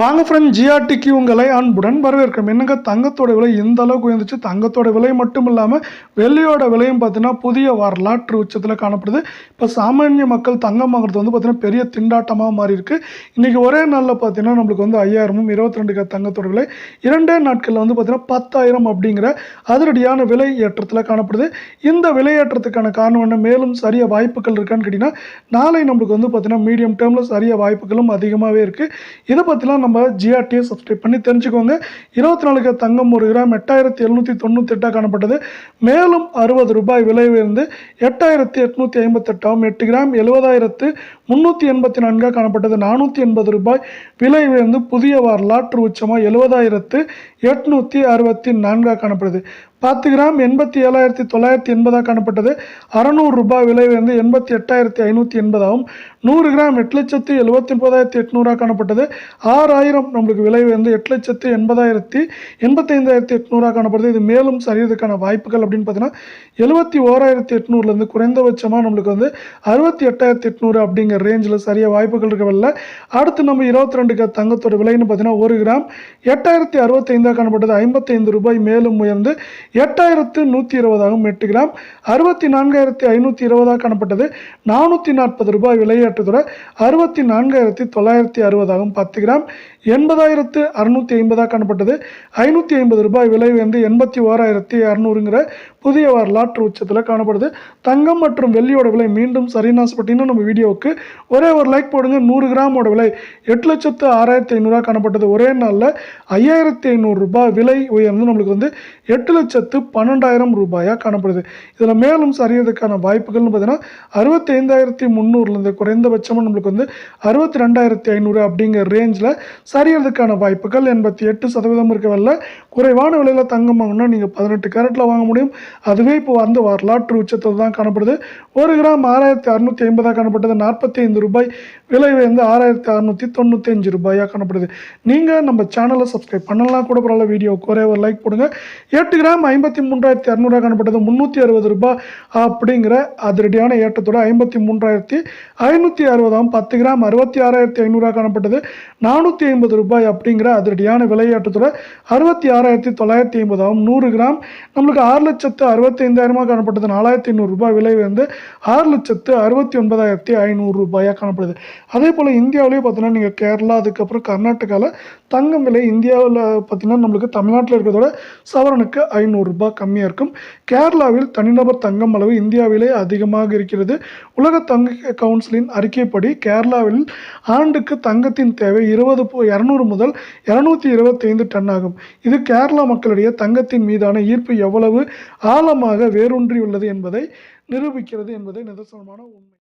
வாங்க ஃப்ரெண்ட் ஜிஆர்டிக்கு உங்களை அன்புடன் வரவேற்கிறோம். என்னங்க தங்கத்தோட விலை இந்த அளவுக்கு உயர்ந்துச்சு? தங்கத்தோட விலை மட்டும் இல்லாமல் வெள்ளியோட விலையும் பார்த்தீங்கன்னா புதிய வரலாற்று உச்சத்தில் காணப்படுது. இப்போ சாமானிய மக்கள் தங்கம் வாங்குறது வந்து பார்த்திங்கன்னா பெரிய திண்டாட்டமாக மாறி இருக்குது இன்றைக்கி ஒரே நாளில் பார்த்தீங்கன்னா நம்மளுக்கு வந்து ஐயாயிரமும் இருபத்தி ரெண்டு தங்கத்தோட விலை. இரண்டே நாட்களில் வந்து பார்த்தீங்கன்னா பத்தாயிரம் அப்படிங்கிற அதிரடியான விலை ஏற்றத்தில் காணப்படுது. இந்த விலையேற்றத்துக்கான காரணம் என்ன? மேலும் சரிய வாய்ப்புகள் இருக்கான்னு கேட்டிங்கன்னா நாளை நம்மளுக்கு வந்து பார்த்திங்கன்னா மீடியம் டேர்மில் சரிய வாய்ப்புகளும் அதிகமாகவே இருக்குது இதை பற்றிலாம் நம்ம ஜிஆர்டியை சப்ஸ்கிரைப் பண்ணி தெரிஞ்சுக்கோங்க. இருபத்தி நாலுக்கு தங்கம் ஒரு கிராம் எட்டாயிரத்தி எழுநூற்றி தொண்ணூற்றி எட்டாக காணப்பட்டது. மேலும் அறுபது ரூபாய் விலை உயர்ந்து எட்டாயிரத்தி எட்நூற்றி ஐம்பத்தெட்டாம் எட்டு கிராம் எழுபதாயிரத்து முந்நூற்றி எண்பத்தி நான்காக காணப்பட்டது. நானூற்றி எண்பது ரூபாய் விலை உயர்ந்து புதிய வரலாற்று உச்சமாக எழுபதாயிரத்து எட்நூற்றி அறுபத்தி நான்காக காணப்படுது. பத்து கிராம் எண்பத்தி ஏழாயிரத்தி தொள்ளாயிரத்தி எண்பதாக காணப்பட்டது அறநூறு ரூபாய் விலை வந்து எண்பத்தி எட்டாயிரத்தி ஐநூற்றி எண்பதாகவும் நூறு கிராம் எட்டு லட்சத்து எழுபத்தி ஒன்பதாயிரத்தி எட்நூறாக காணப்பட்டது ஆறாயிரம் நம்மளுக்கு விலை வந்து எட்டு லட்சத்து எண்பதாயிரத்தி எண்பத்தைந்தாயிரத்தி எட்நூறாக காணப்படுது இது மேலும் சரியதுக்கான வாய்ப்புகள் அப்படின்னு பார்த்தீங்கன்னா எழுபத்தி ஓராயிரத்தி எட்நூறுலேருந்து குறைந்தபட்சமாக நம்மளுக்கு வந்து அறுபத்தி எட்டாயிரத்தி எட்நூறு அப்படிங்கிற ரேஞ்சில் சரியாக வாய்ப்புகள் இருக்கவில்லை அடுத்து நம்ம இருபத்தி ரெண்டுக்கு தங்கத்தோட விலைன்னு பார்த்தீங்கன்னா ஒரு கிராம் எட்டாயிரத்தி அறுபத்தைந்தாக காணப்பட்டது ஐம்பத்தைந்து ரூபாய் மேலும் உயர்ந்து எட்டாயிரத்து நூற்றி இருபதாகவும் எட்டு கிராம். அறுபத்தி நான்காயிரத்தி ஐநூற்றி இருபதாக காணப்பட்டது. நானூற்றி நாற்பது ரூபாய் விலையேற்றதோட அறுபத்தி நான்காயிரத்தி தொள்ளாயிரத்தி அறுபதாகவும் பத்து கிராம். எண்பதாயிரத்து அறுநூற்றி ஐம்பதாக காணப்பட்டது. ஐநூற்றி ஐம்பது ரூபாய் விலை வந்து எண்பத்தி ஓராயிரத்தி அறநூறுங்கிற புதிய வரலாற்று உச்சத்தில் காணப்படுது. தங்கம் மற்றும் வெள்ளியோட விலை மீண்டும் சரிநாசப்பட்டின்னு நம்ம வீடியோவுக்கு ஒரே ஒரு லைக் போடுங்க. நூறு கிராமோட விலை எட்டு லட்சத்து ஆறாயிரத்தி ஐநூறுரூவா காணப்பட்டது. ஒரே நாளில் ஐயாயிரத்தி ஐநூறுரூபா விலை உயர்ந்து நம்மளுக்கு வந்து எட்டு லட்சத்து பன்னெண்டாயிரம் ரூபாயாக காணப்படுது. இதில் மேலும் சரியதுக்கான வாய்ப்புகள்னு பார்த்தீங்கன்னா அறுபத்தைந்தாயிரத்தி முந்நூறுலேருந்து குறைந்தபட்சமாக நம்மளுக்கு வந்து அறுபத்தி ரெண்டாயிரத்தி ஐநூறு அப்படிங்கிற ரேஞ்சில் சரியறதுக்கான வாய்ப்புகள் எண்பத்தி எட்டு சதவீதம் இருக்கவில்லை குறைவான விலையில் தங்கம் வாங்கினா நீங்கள் பதினெட்டு கேரட்டில் வாங்க முடியும். அதுவே இப்போ வந்து வரலாற்று உச்சத்தில் தான் காணப்படுது. ஒரு கிராம் ஆறாயிரத்தி அறுநூற்றி ஐம்பதாக காணப்பட்டது. நாற்பத்தி ஐந்து ரூபாய். விலை வந்து ஆறாயிரத்தி அறுநூற்றி தொண்ணூற்றி அஞ்சு ரூபாயாக காணப்படுது. நீங்கள் நம்ம சேனலை சப்ஸ்கிரைப் பண்ணலாம் கூட பரவாயில்ல. வீடியோ குறைய ஒரு லைக் போடுங்க. எட்டு கிராம் ஐம்பத்தி மூன்றாயிரத்தி இரநூறுவா காணப்பட்டது. முந்நூற்றி அறுபது ரூபாய் அப்படிங்கிற அதிரடியான ஏற்றத்தோட ஐம்பத்தி மூன்றாயிரத்தி ஐநூற்றி அறுபதாம் பத்து கிராம் அறுபத்தி ஆறாயிரத்தி ஐநூறுரூவா காணப்பட்டது. நானூற்றி ஐம்பது ரூபாய் அப்படிங்கிற அதிரடியான விலையேற்றத்தோட அறுபத்தி ஆறாயிரத்தி தொள்ளாயிரத்தி ஐம்பதாகவும் நூறு கிராம். நம்மளுக்கு ஆறு லட்சத்து அறுபத்தி ஐந்தாயிரமாக காணப்பட்டது. நாலாயிரத்தி ஐநூறு ரூபாய் விலை வந்து ஆறு லட்சத்து அறுபத்தி ஒன்பதாயிரத்தி ஐநூறு ரூபாயாக காணப்படுது. அதே போல் இந்தியாவிலேயே பார்த்தீங்கன்னா நீங்கள் கேரளா அதுக்கப்புறம் கர்நாடகாவில் தங்கம் விலை இந்தியாவில் பார்த்தீங்கன்னா நம்மளுக்கு தமிழ்நாட்டில் இருக்கிறதோட சவரனுக்கு ஐநூறு ரூபாய் கம்மியாக இருக்கும். கேரளாவில் தனிநபர் தங்கம் அளவு இந்தியாவிலே அதிகமாக இருக்கிறது. உலக தங்க கவுன்சிலின் அறிக்கைப்படி கேரளாவில் ஆண்டுக்கு தங்கத்தின் தேவை இருபது இரநூறு முதல் இரநூத்தி இருபத்தைந்து டன் ஆகும். இது கேரளா மக்களிடையே தங்கத்தின் மீதான ஈர்ப்பு எவ்வளவு ஆழமாக வேரூன்றியுள்ளது என்பதை நிரூபிக்கிறது என்பதை நிதர்சனமான உண்மை.